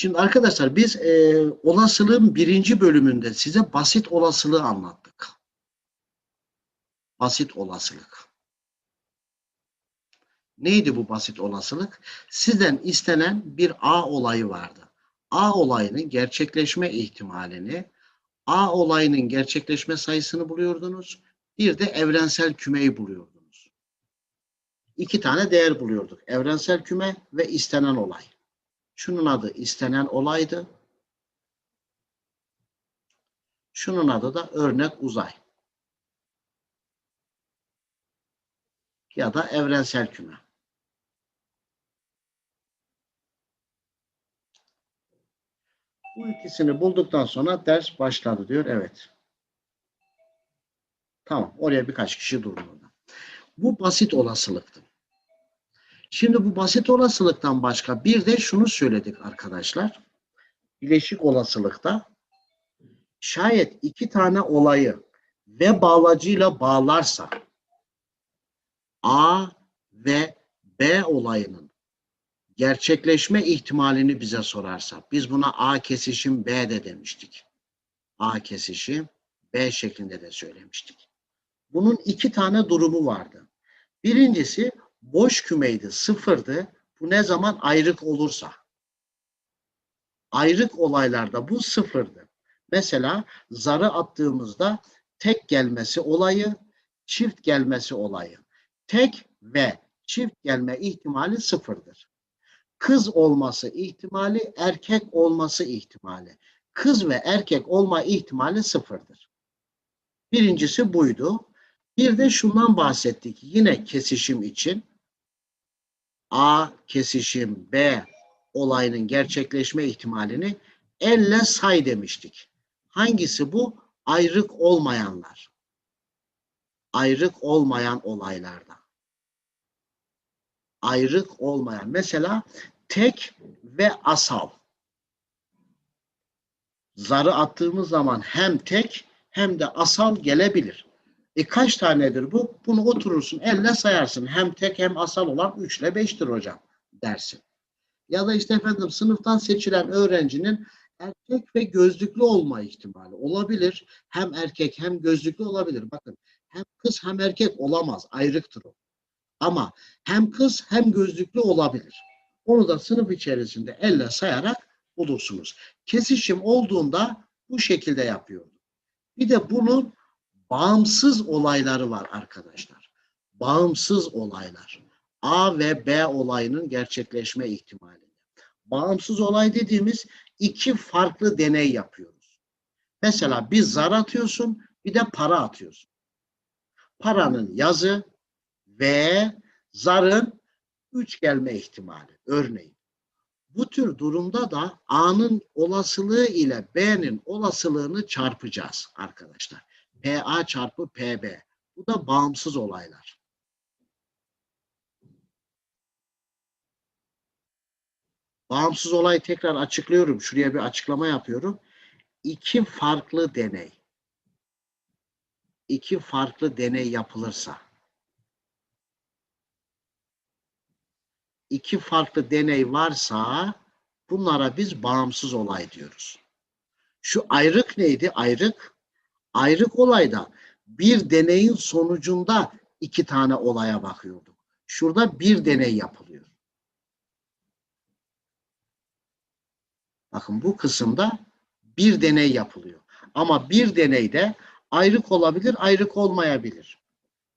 Şimdi arkadaşlar biz e, olasılığın birinci bölümünde size basit olasılığı anlattık. Basit olasılık. Neydi bu basit olasılık? Sizden istenen bir A olayı vardı. A olayının gerçekleşme ihtimalini, A olayının gerçekleşme sayısını buluyordunuz. Bir de evrensel kümeyi buluyordunuz. İki tane değer buluyorduk. Evrensel küme ve istenen olay. Şunun adı istenen olaydı. Şunun adı da örnek uzay. Ya da evrensel küme. Bu ikisini bulduktan sonra ders başladı diyor. Evet. Tamam. Oraya birkaç kişi durdu. Bu basit olasılıktı. Şimdi bu basit olasılıktan başka bir de şunu söyledik arkadaşlar. Bileşik olasılıkta şayet iki tane olayı ve bağlacıyla bağlarsa A ve B olayının gerçekleşme ihtimalini bize sorarsa biz buna A kesişim B de demiştik. A kesişim B şeklinde de söylemiştik. Bunun iki tane durumu vardı. Birincisi boş kümeydi, sıfırdı. Bu ne zaman ayrık olursa. Ayrık olaylarda bu sıfırdı. Mesela zarı attığımızda tek gelmesi olayı, çift gelmesi olayı. Tek ve çift gelme ihtimali sıfırdır. Kız olması ihtimali, erkek olması ihtimali. Kız ve erkek olma ihtimali sıfırdır. Birincisi buydu. Bir de şundan bahsettik. Yine kesişim için A kesişim B olayının gerçekleşme ihtimalini elle say demiştik. Hangisi bu? Ayrık olmayanlar. Ayrık olmayan olaylarda. Ayrık olmayan. Mesela tek ve asal. Zarı attığımız zaman hem tek hem de asal gelebilir. E kaç tanedir bu? Bunu oturursun elle sayarsın. Hem tek hem asal olan 3 ile 5'tir hocam dersin. Ya da işte efendim sınıftan seçilen öğrencinin erkek ve gözlüklü olma ihtimali olabilir. Hem erkek hem gözlüklü olabilir. Bakın hem kız hem erkek olamaz. Ayrıktır o. Ama hem kız hem gözlüklü olabilir. Onu da sınıf içerisinde elle sayarak bulursunuz. Kesişim olduğunda bu şekilde yapıyordum. Bir de bunun bağımsız olayları var arkadaşlar. Bağımsız olaylar. A ve B olayının gerçekleşme ihtimali. Bağımsız olay dediğimiz iki farklı deney yapıyoruz. Mesela bir zar atıyorsun, bir de para atıyorsun. Paranın yazı ve zarın üç gelme ihtimali. Örneğin. Bu tür durumda da A'nın olasılığı ile B'nin olasılığını çarpacağız arkadaşlar. PA çarpı PB. Bu da bağımsız olaylar. Bağımsız olayı tekrar açıklıyorum. Şuraya bir açıklama yapıyorum. İki farklı deney. İki farklı deney yapılırsa. iki farklı deney varsa bunlara biz bağımsız olay diyoruz. Şu ayrık neydi? Ayrık ayrık olayda bir deneyin sonucunda iki tane olaya bakıyorduk. Şurada bir deney yapılıyor. Bakın bu kısımda bir deney yapılıyor. Ama bir deneyde ayrık olabilir, ayrık olmayabilir.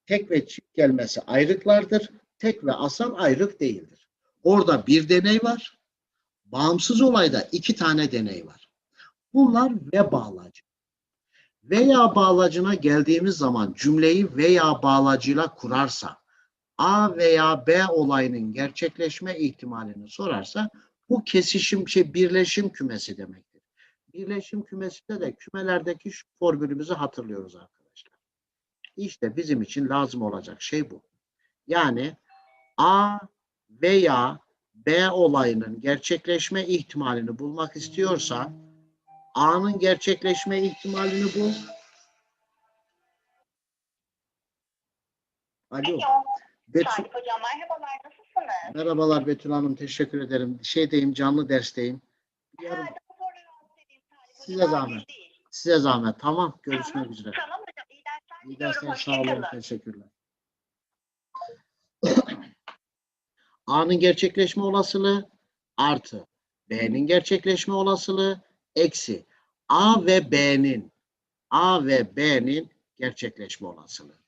Tek ve çift gelmesi ayrıklardır. Tek ve asal ayrık değildir. Orada bir deney var. Bağımsız olayda iki tane deney var. Bunlar ve bağlacı. Veya bağlacına geldiğimiz zaman cümleyi veya bağlacıyla kurarsa A veya B olayının gerçekleşme ihtimalini sorarsa bu kesişim şey birleşim kümesi demektir. Birleşim kümesinde de kümelerdeki şu formülümüzü hatırlıyoruz arkadaşlar. İşte bizim için lazım olacak şey bu. Yani A veya B olayının gerçekleşme ihtimalini bulmak istiyorsa A'nın gerçekleşme ihtimalini bul. Alo. Betül, Şahit hocam merhabalar nasılsınız? merhabalar Betül Hanım. Teşekkür ederim. Şeydeyim, canlı dersteyim. Yarın. Ha, Salih. Size zahmet. Size zahmet. Tamam. Görüşmek Tamam, üzere. Tamam hocam. İyi dersler İyi dersler. Sağ olun. Teşekkürler. A'nın gerçekleşme olasılığı artı B'nin gerçekleşme olasılığı eksi A ve B'nin A ve B'nin gerçekleşme olasılığı.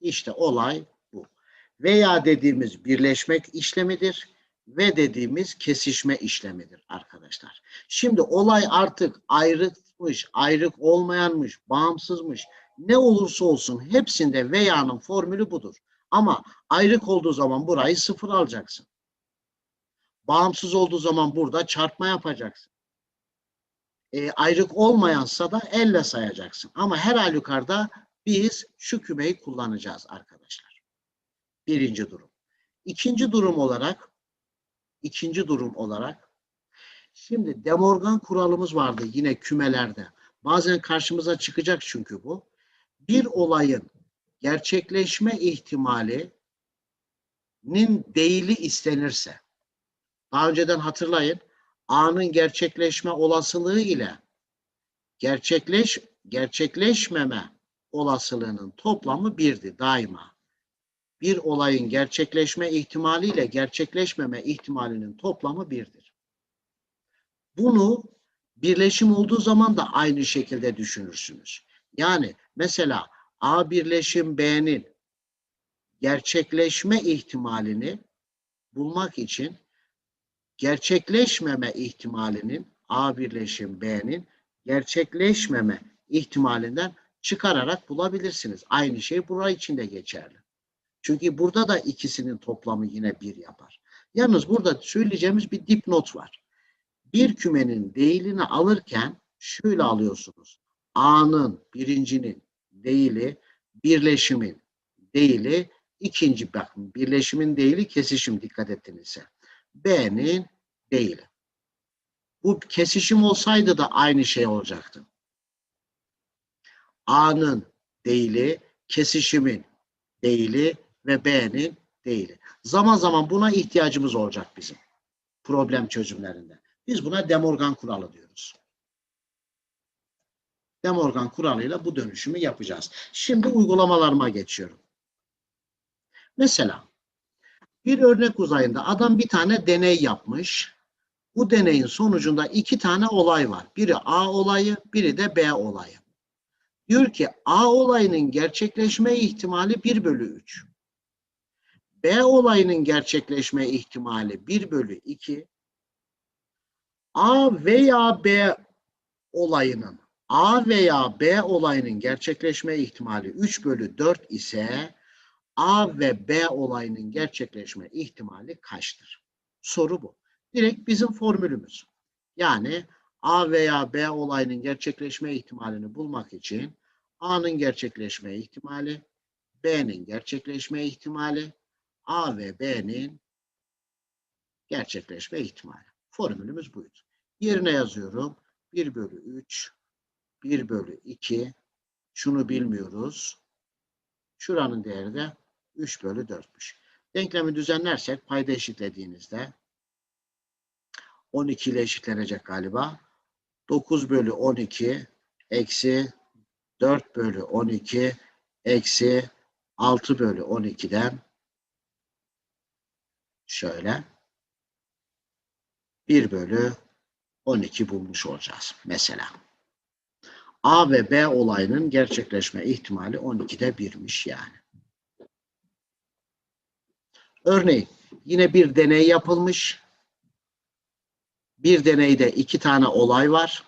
İşte olay bu. Veya dediğimiz birleşmek işlemidir ve dediğimiz kesişme işlemidir arkadaşlar. Şimdi olay artık ayrıkmış, ayrık olmayanmış, bağımsızmış. Ne olursa olsun hepsinde veya'nın formülü budur. Ama ayrık olduğu zaman burayı sıfır alacaksın. Bağımsız olduğu zaman burada çarpma yapacaksın. E, ayrık olmayansa da elle sayacaksın. Ama her halükarda biz şu kümeyi kullanacağız arkadaşlar. Birinci durum. İkinci durum olarak ikinci durum olarak şimdi demorgan kuralımız vardı yine kümelerde. Bazen karşımıza çıkacak çünkü bu. Bir olayın gerçekleşme ihtimalinin değili istenirse daha önceden hatırlayın A'nın gerçekleşme olasılığı ile gerçekleş gerçekleşmeme olasılığının toplamı birdi daima. Bir olayın gerçekleşme ihtimali ile gerçekleşmeme ihtimalinin toplamı birdir. Bunu birleşim olduğu zaman da aynı şekilde düşünürsünüz. Yani mesela A birleşim B'nin gerçekleşme ihtimalini bulmak için gerçekleşmeme ihtimalinin A birleşim B'nin gerçekleşmeme ihtimalinden çıkararak bulabilirsiniz. Aynı şey burası için de geçerli. Çünkü burada da ikisinin toplamı yine bir yapar. Yalnız burada söyleyeceğimiz bir dipnot var. Bir kümenin değilini alırken şöyle alıyorsunuz. A'nın birincinin değili, birleşimin değili, ikinci bakın birleşimin değili kesişim dikkat ettinizse. B'nin değili. Bu kesişim olsaydı da aynı şey olacaktı. A'nın değili, kesişimin değili ve B'nin değili. Zaman zaman buna ihtiyacımız olacak bizim problem çözümlerinde. Biz buna Demorgan kuralı diyoruz. Demorgan kuralıyla bu dönüşümü yapacağız. Şimdi uygulamalarıma geçiyorum. Mesela bir örnek uzayında adam bir tane deney yapmış. Bu deneyin sonucunda iki tane olay var. Biri A olayı, biri de B olayı. Diyor ki A olayının gerçekleşme ihtimali 1 bölü 3. B olayının gerçekleşme ihtimali 1 bölü 2. A veya B olayının A veya B olayının gerçekleşme ihtimali 3 bölü 4 ise A ve B olayının gerçekleşme ihtimali kaçtır? Soru bu. Direkt bizim formülümüz. Yani A veya B olayının gerçekleşme ihtimalini bulmak için A'nın gerçekleşme ihtimali, B'nin gerçekleşme ihtimali, A ve B'nin gerçekleşme ihtimali. Formülümüz buydu. Yerine yazıyorum. 1 bölü 3, 1 bölü 2, şunu bilmiyoruz. Şuranın değeri de 3 bölü 4'müş. Denklemi düzenlersek payda eşitlediğinizde 12 ile eşitlenecek galiba. 9 bölü 12 eksi 4 bölü 12 eksi 6 bölü 12'den şöyle 1 bölü 12 bulmuş olacağız mesela. A ve B olayının gerçekleşme ihtimali 12'de 1'miş yani. Örneğin yine bir deney yapılmış. Bir deneyde iki tane olay var.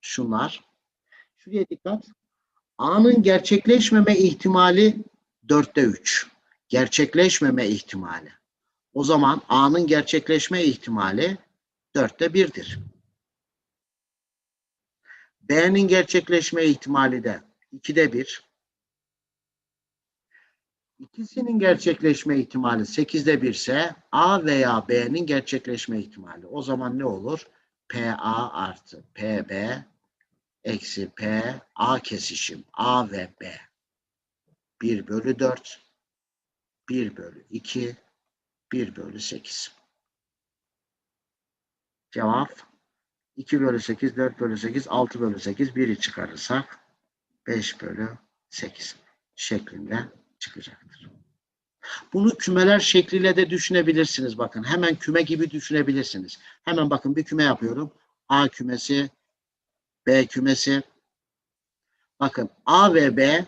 Şunlar. Şuraya dikkat. A'nın gerçekleşmeme ihtimali 4'te 3. Gerçekleşmeme ihtimali. O zaman A'nın gerçekleşme ihtimali 4'te 1'dir. B'nin gerçekleşme ihtimali de 2'de 1. İkisinin gerçekleşme ihtimali 8'de 1 ise A veya B'nin gerçekleşme ihtimali. O zaman ne olur? PA artı PB eksi P A kesişim A ve B. 1 bölü 4 1 bölü 2 1 bölü 8. Cevap 2 bölü 8, 4 bölü 8, 6 bölü 8, 1'i çıkarırsak 5 bölü 8 şeklinde çıkacaktır. Bunu kümeler şekliyle de düşünebilirsiniz. Bakın hemen küme gibi düşünebilirsiniz. Hemen bakın bir küme yapıyorum. A kümesi, B kümesi. Bakın A ve B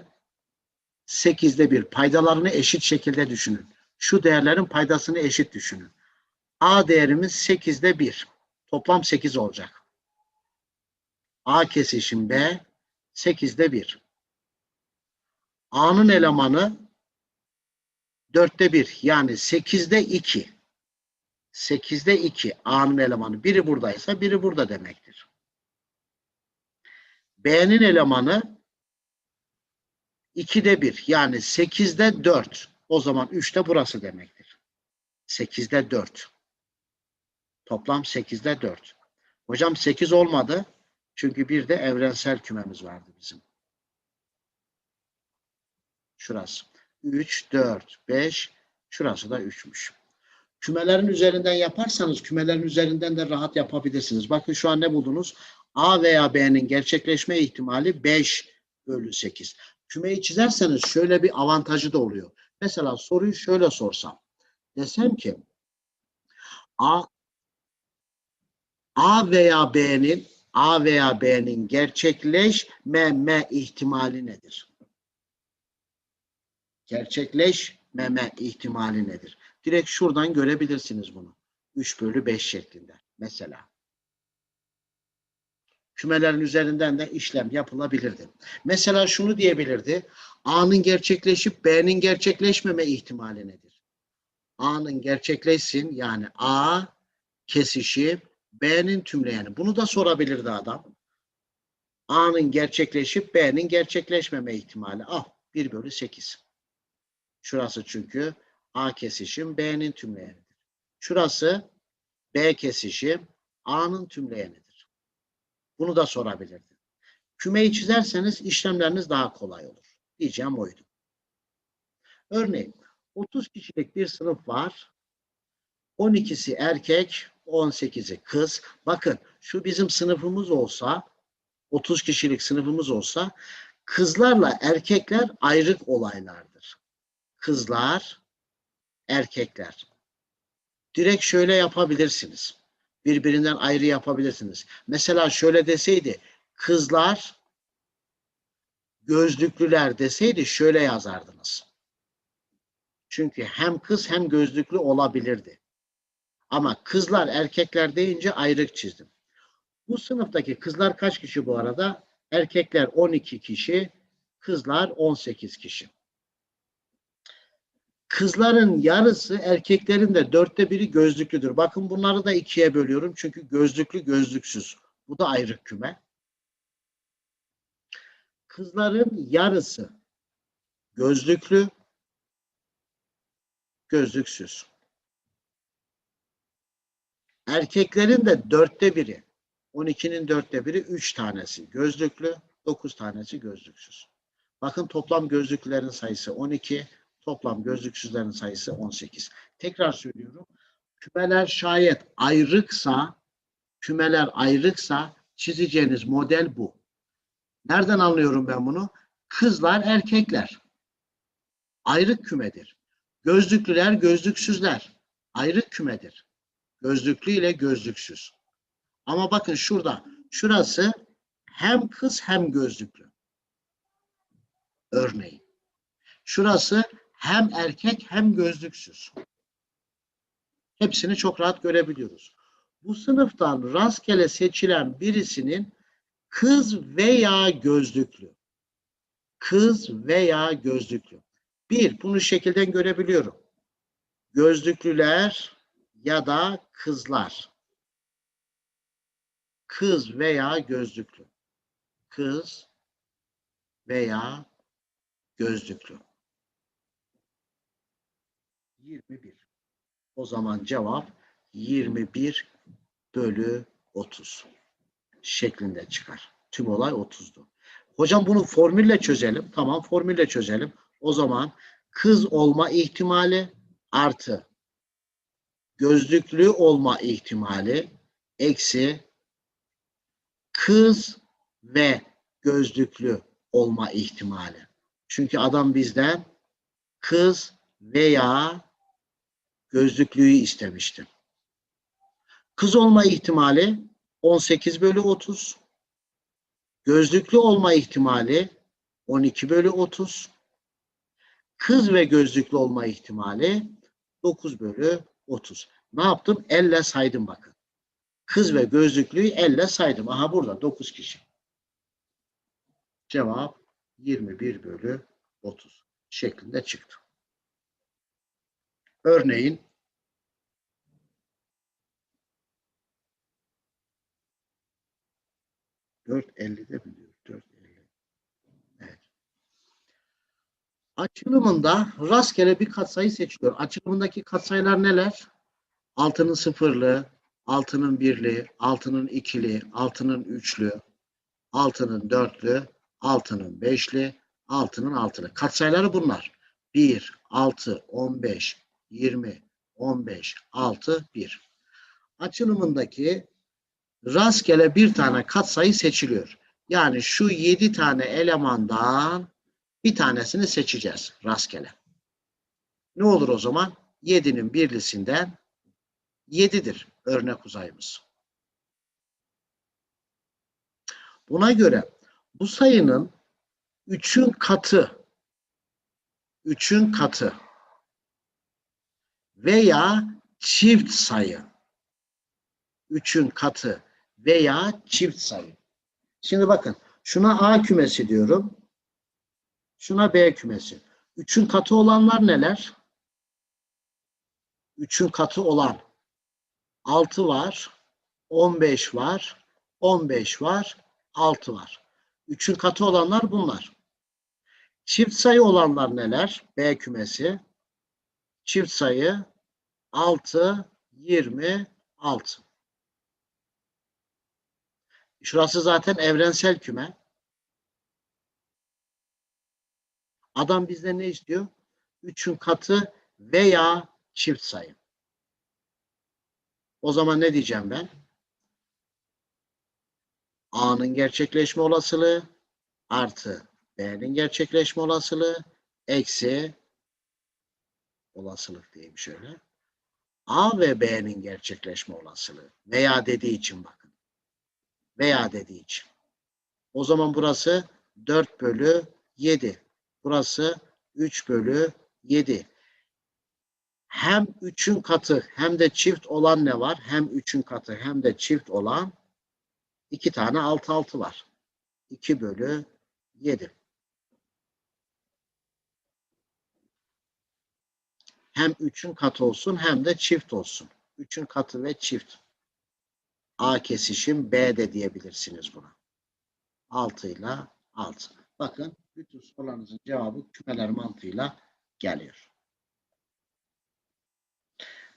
8'de bir paydalarını eşit şekilde düşünün. Şu değerlerin paydasını eşit düşünün. A değerimiz 8'de 1. Toplam 8 olacak. A kesişim B 8'de 1. A'nın elemanı 4'te 1 yani 8'de 2. 8'de 2 A'nın elemanı. Biri buradaysa biri burada demektir. B'nin elemanı 2'de 1 yani 8'de 4. O zaman 3 de burası demektir. 8'de 4. Toplam 8'de 4. Hocam 8 olmadı. Çünkü bir de evrensel kümemiz vardı bizim. Şurası. 3, 4, 5. Şurası da 3'müş. Kümelerin üzerinden yaparsanız kümelerin üzerinden de rahat yapabilirsiniz. Bakın şu an ne buldunuz? A veya B'nin gerçekleşme ihtimali 5 bölü 8. Kümeyi çizerseniz şöyle bir avantajı da oluyor. Mesela soruyu şöyle sorsam. Desem ki A A veya B'nin A veya B'nin gerçekleşmeme ihtimali nedir? Gerçekleşmeme ihtimali nedir? Direkt şuradan görebilirsiniz bunu. 3 bölü 5 şeklinde mesela. Kümelerin üzerinden de işlem yapılabilirdi. Mesela şunu diyebilirdi. A'nın gerçekleşip B'nin gerçekleşmeme ihtimali nedir? A'nın gerçekleşsin yani A kesişip B'nin tümleyeni. Bunu da sorabilirdi adam. A'nın gerçekleşip B'nin gerçekleşmeme ihtimali. Ah 1 bölü 8. Şurası çünkü A kesişim B'nin tümleyenidir. Şurası B kesişim A'nın tümleyenidir. Bunu da sorabilirdi. Kümeyi çizerseniz işlemleriniz daha kolay olur. Diyeceğim oydu. Örneğin 30 kişilik bir sınıf var. 12'si erkek, 18'i kız. Bakın şu bizim sınıfımız olsa 30 kişilik sınıfımız olsa kızlarla erkekler ayrık olaylardır. Kızlar, erkekler. Direkt şöyle yapabilirsiniz. Birbirinden ayrı yapabilirsiniz. Mesela şöyle deseydi kızlar gözlüklüler deseydi şöyle yazardınız. Çünkü hem kız hem gözlüklü olabilirdi. Ama kızlar erkekler deyince ayrık çizdim. Bu sınıftaki kızlar kaç kişi bu arada? Erkekler 12 kişi, kızlar 18 kişi. Kızların yarısı erkeklerin de dörtte biri gözlüklüdür. Bakın bunları da ikiye bölüyorum. Çünkü gözlüklü gözlüksüz. Bu da ayrık küme. Kızların yarısı gözlüklü, gözlüksüz. Erkeklerin de dörtte biri, 12'nin dörtte biri, üç tanesi gözlüklü, dokuz tanesi gözlüksüz. Bakın toplam gözlüklülerin sayısı 12, toplam gözlüksüzlerin sayısı 18. Tekrar söylüyorum. Kümeler şayet ayrıksa, kümeler ayrıksa çizeceğiniz model bu. Nereden anlıyorum ben bunu? Kızlar, erkekler. Ayrık kümedir. Gözlüklüler, gözlüksüzler. Ayrık kümedir. Gözlüklü ile gözlüksüz. Ama bakın şurada. Şurası hem kız hem gözlüklü. Örneğin. Şurası hem erkek hem gözlüksüz. Hepsini çok rahat görebiliyoruz. Bu sınıftan rastgele seçilen birisinin kız veya gözlüklü. Kız veya gözlüklü. Bir, bunu şekilden görebiliyorum. Gözlüklüler ya da kızlar. Kız veya gözlüklü. Kız veya gözlüklü. 21. O zaman cevap 21 bölü 30 şeklinde çıkar. Tüm olay 30'du. Hocam bunu formülle çözelim. Tamam formülle çözelim. O zaman kız olma ihtimali artı gözlüklü olma ihtimali eksi kız ve gözlüklü olma ihtimali. Çünkü adam bizden kız veya gözlüklüyü istemişti. Kız olma ihtimali 18 bölü 30. Gözlüklü olma ihtimali 12 bölü 30. Kız ve gözlüklü olma ihtimali 9 bölü 30. Ne yaptım? Elle saydım bakın. Kız ve gözlüklüyü elle saydım. Aha burada 9 kişi. Cevap 21 bölü 30 şeklinde çıktı. Örneğin Dört ellide mi diyor? Dört elli. Evet. Açılımında rastgele bir katsayı seçiliyor. Açılımındaki katsayılar neler? Altının sıfırlı, altının birli, altının ikili, altının üçlü, altının dörtlü, altının beşli, altının altılı. Katsayıları bunlar. 1, 6, 15, 20, 15, 6, 1. Açılımındaki rastgele bir tane katsayı seçiliyor. Yani şu 7 tane elemandan bir tanesini seçeceğiz rastgele. Ne olur o zaman? 7'nin birlisinden 7'dir örnek uzayımız. Buna göre bu sayının 3'ün katı 3'ün katı veya çift sayı 3'ün katı veya çift sayı. Şimdi bakın şuna A kümesi diyorum. Şuna B kümesi. 3'ün katı olanlar neler? 3'ün katı olan 6 var, 15 var, 15 var, 6 var. 3'ün katı olanlar bunlar. Çift sayı olanlar neler? B kümesi. Çift sayı 6, 26. Şurası zaten evrensel küme. Adam bizden ne istiyor? 3'ün katı veya çift sayı. O zaman ne diyeceğim ben? A'nın gerçekleşme olasılığı artı B'nin gerçekleşme olasılığı eksi olasılık diyeyim şöyle. A ve B'nin gerçekleşme olasılığı veya dediği için bakın. Veya dediği için. O zaman burası 4 bölü 7. Burası 3 bölü 7. Hem 3'ün katı hem de çift olan ne var? Hem 3'ün katı hem de çift olan iki tane alt altı var. 2 bölü 7. Hem 3'ün katı olsun hem de çift olsun. 3'ün katı ve çift. A kesişim B de diyebilirsiniz buna. 6 ile 6. Bakın bütün sorularınızın cevabı kümeler mantığıyla geliyor.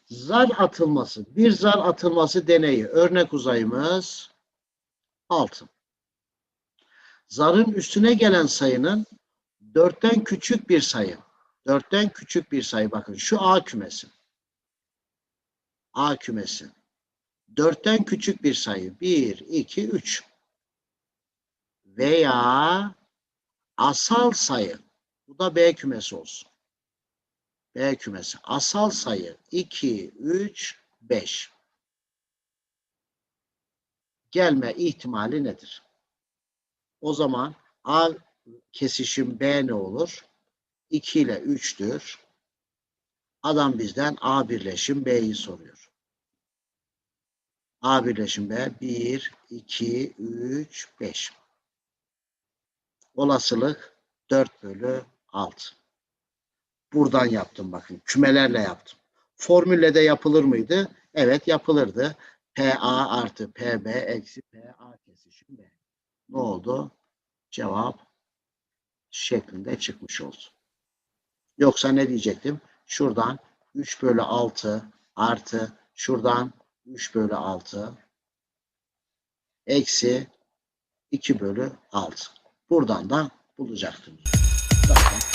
Zar atılması. Bir zar atılması deneyi. Örnek uzayımız 6. Zarın üstüne gelen sayının 4'ten küçük bir sayı. 4'ten küçük bir sayı. Bakın şu A kümesi. A kümesi. 4'ten küçük bir sayı. 1, 2, 3. Veya asal sayı. Bu da B kümesi olsun. B kümesi. Asal sayı 2, 3, 5. Gelme ihtimali nedir? O zaman A kesişim B ne olur? 2 ile 3'tür. Adam bizden A birleşim B'yi soruyor. A birleşim B 1, 2, 3, 5. Olasılık 4 bölü 6. Buradan yaptım bakın. Kümelerle yaptım. Formülle de yapılır mıydı? Evet yapılırdı. PA artı PB eksi PA kesişim. Ne oldu? Cevap şeklinde çıkmış oldu. Yoksa ne diyecektim? Şuradan 3 bölü 6 artı şuradan 3 bölü 6 eksi 2 bölü 6. Buradan da bulacaktım. Bakın.